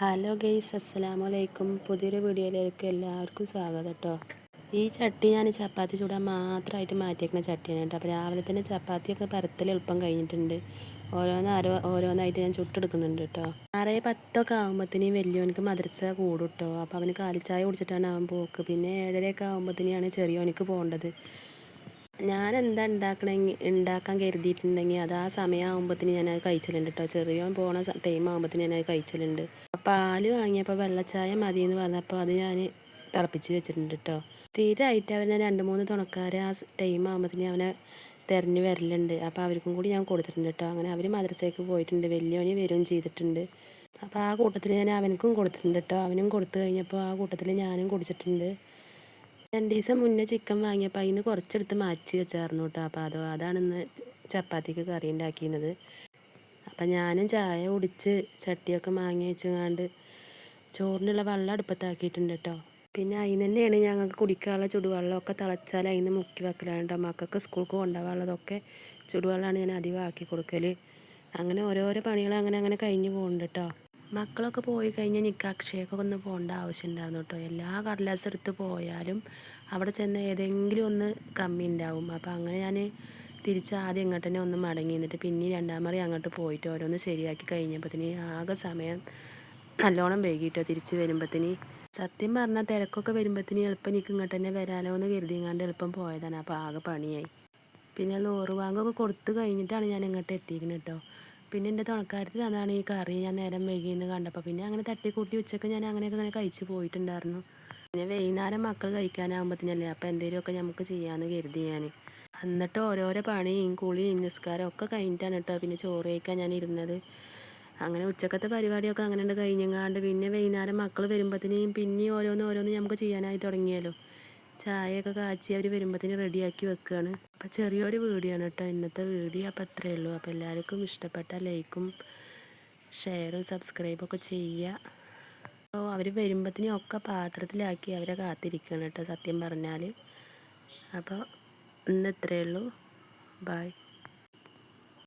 Hello guys അസ്സലാമു അലൈക്കും പുതിയൊരു വീഡിയോയിലേക്ക് എല്ലാവർക്കും സ്വാഗതം കേട്ടോ ഈ ചട്ടി ഞാൻ ചപ്പാത്തി ചൂടാൻ മാത്രമായിട്ട് മാറ്റിയേക്കുന്ന ചട്ടിയാണ് കേട്ടോ അപ്പോൾ രാവിലെ തന്നെ ചപ്പാത്തിയൊക്കെ പരത്തൽ എളുപ്പം കഴിഞ്ഞിട്ടുണ്ട്. ഓരോന്ന് ആരോ ഓരോന്നായിട്ട് ഞാൻ ചുട്ടെടുക്കുന്നുണ്ട് കേട്ടോ ആറേ പത്തൊക്കെ ആകുമ്പോഴത്തേനും വലിയവനക്ക് മദ്രസ കൂടും കേട്ടോ അപ്പോൾ അവന് കാലിച്ചായ കുടിച്ചിട്ടാണ് അവൻ പോക്ക്. പിന്നെ ഏഴരയൊക്കെ ആകുമ്പോഴത്തേനാണ് ചെറിയവനക്ക് പോകേണ്ടത് ഞാൻ എന്താ ഉണ്ടാക്കണമെങ്കിൽ ഉണ്ടാക്കാൻ കരുതിയിട്ടുണ്ടെങ്കിൽ അത് ആ സമയമാകുമ്പോഴത്തേന് ഞാനത് കഴിച്ചലുണ്ട് കേട്ടോ ചെറിയവൻ പോണ ടൈം ആകുമ്പോഴത്തേന് ഞാനത് കഴിച്ചലുണ്ട്. പാൽ വാങ്ങിയപ്പോൾ വെള്ളച്ചായ മതി എന്ന് പറഞ്ഞപ്പോൾ അത് ഞാൻ തിളപ്പിച്ച് വെച്ചിട്ടുണ്ട് കേട്ടോ സ്ഥിരമായിട്ട് അവനെ രണ്ട് മൂന്ന് തുണക്കാർ ആ ടൈം ആകുമ്പോഴത്തേന് അവനെ തിരഞ്ഞു വരലുണ്ട്. അപ്പോൾ അവർക്കും കൂടി ഞാൻ കൊടുത്തിട്ടുണ്ട് കേട്ടോ അങ്ങനെ അവർ മദ്രസയ്ക്ക് പോയിട്ടുണ്ട്. വലിയവന് വരികയും ചെയ്തിട്ടുണ്ട്. അപ്പോൾ ആ കൂട്ടത്തിൽ ഞാൻ അവനക്കും കൊടുത്തിട്ടുണ്ട് കേട്ടോ അവനും കൊടുത്തു കഴിഞ്ഞപ്പോൾ ആ കൂട്ടത്തിൽ ഞാനും കുടിച്ചിട്ടുണ്ട്. രണ്ട് ദിവസം മുന്നേ ചിക്കൻ വാങ്ങിയപ്പോൾ അതിന് കുറച്ചെടുത്ത് മാറ്റി വെച്ചായിരുന്നു കേട്ടോ അപ്പോൾ അത് അതാണ് ഇന്ന് ചപ്പാത്തിക്ക് കറി ഉണ്ടാക്കിയത് അപ്പം ഞാനും ചായ കുടിച്ച് ചട്ടിയൊക്കെ മാങ്ങി വെച്ചങ്ങാണ്ട് ചോറിനുള്ള വെള്ളം അടുപ്പത്താക്കിയിട്ടുണ്ട് കേട്ടോ പിന്നെ അതിന് തന്നെയാണ് ഞങ്ങൾക്ക് കുടിക്കാനുള്ള ചുടുവെള്ളമൊക്കെ തിളച്ചാൽ അതിന് മുക്കി വെക്കലാണ് കേട്ടോ മക്കൾക്ക് സ്കൂൾക്ക് കൊണ്ടുപോകാനുള്ളതൊക്കെ ചുടുവെള്ളമാണ് ഞാൻ അധികം ആക്കി കൊടുക്കൽ അങ്ങനെ ഓരോരോ പണികൾ അങ്ങനെ അങ്ങനെ കഴിഞ്ഞ് പോകുന്നുണ്ട് കേട്ടോ മക്കളൊക്കെ പോയി കഴിഞ്ഞാൽ എനിക്ക് അക്ഷയൊക്കെ ഒന്ന് പോകേണ്ട ആവശ്യമുണ്ടായിരുന്നു കേട്ടോ എല്ലാ കടലാസ് എടുത്ത് പോയാലും അവിടെ ചെന്ന് ഏതെങ്കിലും ഒന്ന് കമ്മി ഉണ്ടാവും. അപ്പോൾ അങ്ങനെ ഞാൻ തിരിച്ച് ആദ്യം ഇങ്ങോട്ട് തന്നെ ഒന്ന് മടങ്ങി നിന്നിട്ട് പിന്നെ രണ്ടാം മറി അങ്ങോട്ട് പോയിട്ട് ഓരോന്ന് ശരിയാക്കി കഴിഞ്ഞപ്പോഴത്തേന് ആകെ സമയം നല്ലോണം വൈകിട്ടോ തിരിച്ച് വരുമ്പോഴത്തേന് സത്യം പറഞ്ഞാൽ തിരക്കൊക്കെ വരുമ്പോഴത്തേന് എളുപ്പം എനിക്ക് ഇങ്ങോട്ട് തന്നെ വരാലോ എന്ന് കരുതിങ്ങാണ്ട് എളുപ്പം പോയതാണ്. അപ്പോൾ ആകെ പണിയായി. പിന്നെ ലോറ് വാങ്ങൊക്കെ കൊടുത്തു കഴിഞ്ഞിട്ടാണ് ഞാൻ ഇങ്ങോട്ട് എത്തിയിരിക്കുന്നത് കേട്ടോ. പിന്നെ എന്റെ തുണക്കാരത്തിൽ അതാണ് ഈ കറി ഞാൻ നേരം വൈകിയെന്ന് കണ്ടപ്പോൾ പിന്നെ അങ്ങനെ തട്ടിക്കൂട്ടി ഉച്ചയ്ക്ക് ഞാൻ അങ്ങനെയൊക്കെ അങ്ങനെ കഴിച്ച് പോയിട്ടുണ്ടായിരുന്നു. പിന്നെ വൈകുന്നേരം മക്കൾ കഴിക്കാനാകുമ്പോഴത്തേനല്ലേ അപ്പോൾ എന്തെങ്കിലുമൊക്കെ നമുക്ക് ചെയ്യാമെന്ന് കരുതി ഞാൻ. എന്നിട്ട് ഓരോരോ പണിയും കുളിയും നിസ്കാരം ഒക്കെ കഴിഞ്ഞിട്ടാണ് കേട്ടോ പിന്നെ ചോറ് കഴിക്കാൻ ഞാൻ ഇരുന്നത്. അങ്ങനെ ഉച്ചക്കത്തെ പരിപാടിയൊക്കെ അങ്ങനെ ഉണ്ട് കഴിഞ്ഞങ്ങാണ്ട് പിന്നെ വൈകുന്നേരം മക്കൾ വരുമ്പോഴത്തേനും പിന്നെയും ഓരോന്ന് ഓരോന്ന് നമുക്ക് ചെയ്യാനായി തുടങ്ങിയല്ലോ. ചായയൊക്കെ കാച്ചി അവർ വരുമ്പോഴത്തേന് റെഡിയാക്കി വെക്കുകയാണ് അപ്പോൾ ചെറിയൊരു വീഡിയോ ആണ് കേട്ടോ ഇന്നത്തെ വീഡിയോ. അപ്പോൾ അത്രയേ ഉള്ളൂ. അപ്പോൾ എല്ലാവർക്കും ഇഷ്ടപ്പെട്ട ലൈക്കും ഷെയറും സബ്സ്ക്രൈബും ഒക്കെ ചെയ്യുക. അപ്പോൾ അവർ വരുമ്പോഴത്തേനും ഒക്കെ പാത്രത്തിലാക്കി അവരെ കാത്തിരിക്കുകയാണ് കേട്ടോ സത്യം പറഞ്ഞാൽ അപ്പോൾ ഇന്ന് ഇത്രയേ ഉള്ളൂ ബായ്